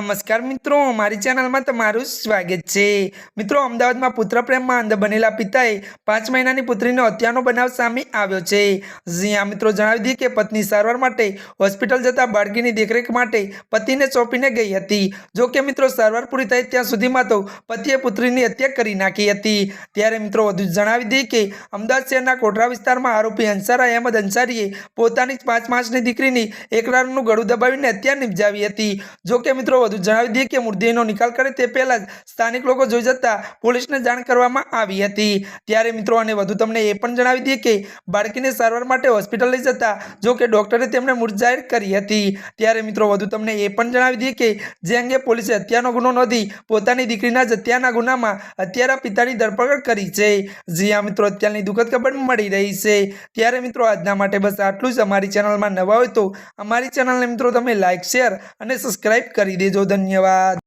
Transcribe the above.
નમસ્કાર મિત્રો, મારી ચેનલમાં તમારું સ્વાગત છે. મિત્રો, અમદાવાદમાં પુત્ર પ્રેમમાં અંધ બનેલા પિતાએ પાંચ મહિનાની પુત્રીનો હત્યાનો બનાવ સામે આવ્યો છે. જ્યાં મિત્રો, જણાવી દઈએ કે પત્ની સારવાર માટે હોસ્પિટલ જતા બાળકીની દેખરેખ માટે પતિને સોંપીને ગઈ હતી. જો કે મિત્રો, સારવાર પૂરી થઈ ત્યાં સુધીમાં તો પતિએ પુત્રીની હત્યા કરી નાખી હતી. ત્યારે મિત્રો, વધુ જણાવી દઈએ કે અમદાવાદ શહેરના કોટરા વિસ્તારમાં આરોપી અંસારા અહેમદ અંસારીએ પોતાની પાંચ માસની દીકરીની એકરારનું ગળું દબાવીને હત્યા નિપજાવી હતી. જો કે મિત્રો વધુ જણાવી દઈએ કે મૃતદેહનો નિકાલ કરે તે પહેલાં સ્થાનિક લોકો જોઈ જતા પોલીસને જાણ કરવામાં આવી હતી. ત્યારે મિત્રો અને વધુ તમને એ પણ જણાવી દઈએ કે બાળકીને સારવાર માટે હોસ્પિટલ લઈ જતા જો કે ડૉક્ટરે તેમને મૃત જાહેર કરી હતી. ત્યારે મિત્રો વધુ તમને એ પણ જણાવી દઈએ કે જે અંગે પોલીસે હત્યાનો ગુનો નોંધી પોતાની દીકરીના જ હત્યાના ગુનામાં હત્યારા પિતાની ધરપકડ કરી છે. જી આ મિત્રો, અત્યારની દુઃખદ ખબર મળી રહી છે. ત્યારે મિત્રો આજના માટે બસ આટલું જ. અમારી ચેનલમાં નવા હોય તો અમારી ચેનલને મિત્રો તમે લાઇક શેર અને સબસ્ક્રાઇબ કરી દેજો. ધન્યવાદ